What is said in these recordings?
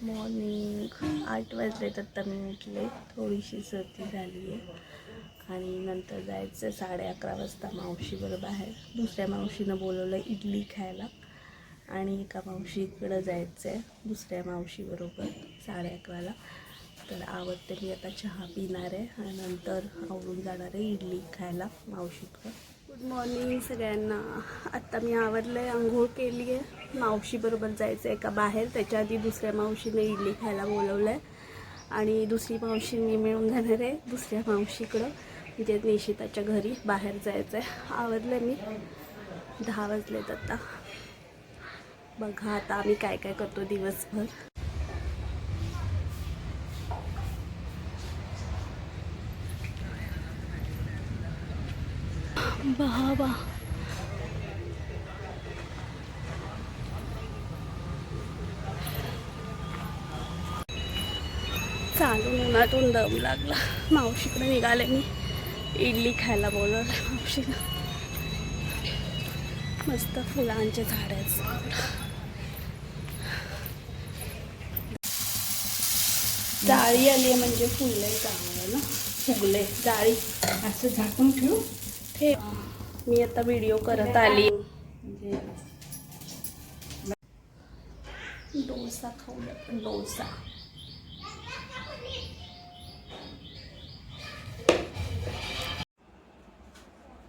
Good morning आठ वाजले आत्ता मी उठले. थोडीशी सर्दी झाली आहे आणि नंतर जायचं साडे अकरा वाजता मावशीबरोबर बाहेर. दुसऱ्या मावशीनं बोलवलं इडली खायला. आणि एका मावशीकडं जायचं आहे दुसऱ्या मावशीबरोबर साडे अकराला. तर आवडते मी आता चहा पिणार. आहे आणि नंतर आवडून जाणार आहे इडली खायला मावशीकडं. गुड मॉर्निंग सगळ्यांना. आत्ता मी आवरलं आहे आंघोळ केली आहे मावशीबरोबर जायचं आहे का बाहेर? त्याच्या आधी दुसऱ्या मावशीने इडली खायला बोलवलं आहे आणि दुसरी मावशी मी मिळून जाणार आहे दुसऱ्या मावशीकडं. म्हणजे निशिताच्या घरी बाहेर जायचं आहे आवरलं आहे मी. दहा वाजलेत आता. बघा आता आम्ही काय काय करतो दिवसभर. बाबा चालून उन्हातून दम लागला. मावशीकडे निघाले मी. इडली खायला बोलवलं मावशीनं मस्त फुलांचे झाड आहेत जाळी आली आहे म्हणजे फुलले चांगलं ना. फुगले जाळी. असं झाकून ठेवू? हे मी आता व्हिडिओ करत आली. डोसा खाऊया डोसा.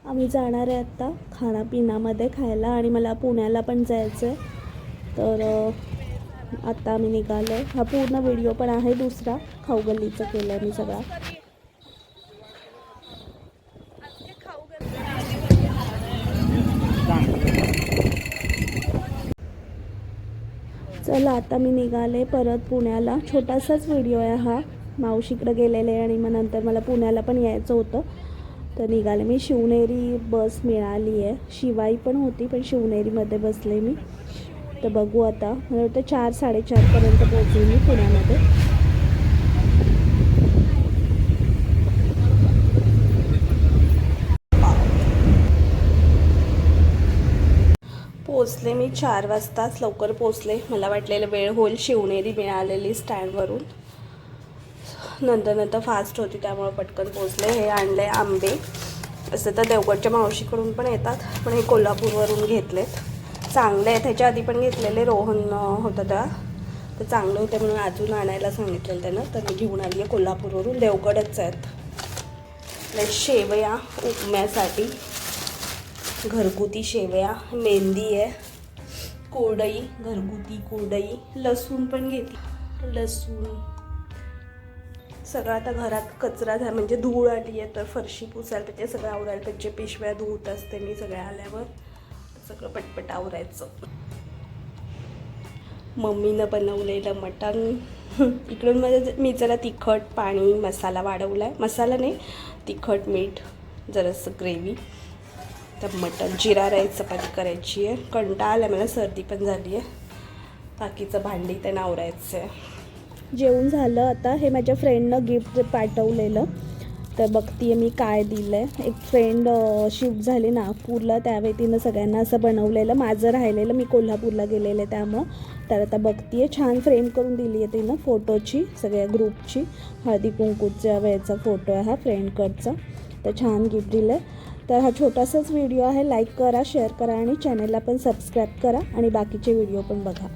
आम्ही जाणार आहे आत्ता खाणापिण्यामध्ये खायला आणि मला पुण्याला पण जायचं आहे तर आत्ता आम्ही निघालो हा पूर्ण व्हिडिओ पण आहे दुसरा. खाऊगल्लीचं केलं मी सगळा. चला आता मी निघाले परत पुण्याला. छोटासाच व्हिडिओ आहे हा. मावशीकडे गेलेले आणि मग नंतर मला पुण्याला पण यायचं होतं. तर निघाले मी. शिवनेरी बस मिळाली आहे. शिवाई पण होती पण शिवनेरीमध्ये बसले मी. तर बघू आता. मला वाटतं चार साडेचारपर्यंत पोहोचले मी पुण्यामध्ये. पोचले मी चार वाजताच लवकर पोचले मला वाटलेलं वेळ होईल शिवनेरी मिळालेली स्टँडवरून. नंतर नंतर फास्ट होती त्यामुळं पटकन पोचले हे आणले आंबे. असं तर देवगडच्या मावशीकडून पण येतात पण हे कोल्हापूरवरून घेतलेत. चांगले आहेत. ह्याच्या आधी पण घेतलेले रोहन होतं त्या. तर चांगले होते म्हणून अजून आणायला सांगितलेलं त्यानं. तर मी घेऊन आली आहे कोल्हापूरवरून. देवगडच आहेत. शेवया उपम्यासाठी. घरगुती शेवया मेहंदी आहे कोरडई घरगुती कोरडई लसूण पण घेतली लसूण. सगळं आता घरात कचरा झाला म्हणजे धूळ आली आहे तर फरशी पुसायला पाहिजे सगळं आवरायला पाहिजे. पिशव्या धुवत असते मी सगळ्या आल्यावर. सगळं पटपट आवरायचं. मम्मीनं बनवलेलं मटण. इकडून माझं मी जरा तिखट पाणी मसाला वाढवला आहे मसाला नाही तिखट मीठ जरासं ग्रेव्ही तर मटण जिरा राईस चपाती करायची आहे. कंटाळ आला मला सर्दी पण झाली आहे. बाकीचं भांडी ते नावरायचं आहे. जेवण झालं आता हे माझ्या फ्रेंडनं गिफ्ट पाठवलेलं. तर बघतीये मी काय दिलं आहे एक फ्रेंड शिफ्ट झाली नागपूरला त्यावेळी तिनं सगळ्यांना असं बनवलेलं. माझं राहिलेलं मी कोल्हापूरला गेलेले त्यामुळं. तर आता बघतीये छान फ्रेम करून दिली आहे तिनं फोटोची सगळ्या ग्रुपची हळदी कुंकूच्या वेळचा फोटो आहे हा फ्रेंडकडचा तर छान गिफ्ट दिलं आहे तर हा छोटासाच व्हिडिओ आहे. लाईक करा शेअर करा आणि चॅनलला पण सबस्क्राईब करा आणि बाकीचे व्हिडिओ पण बघा.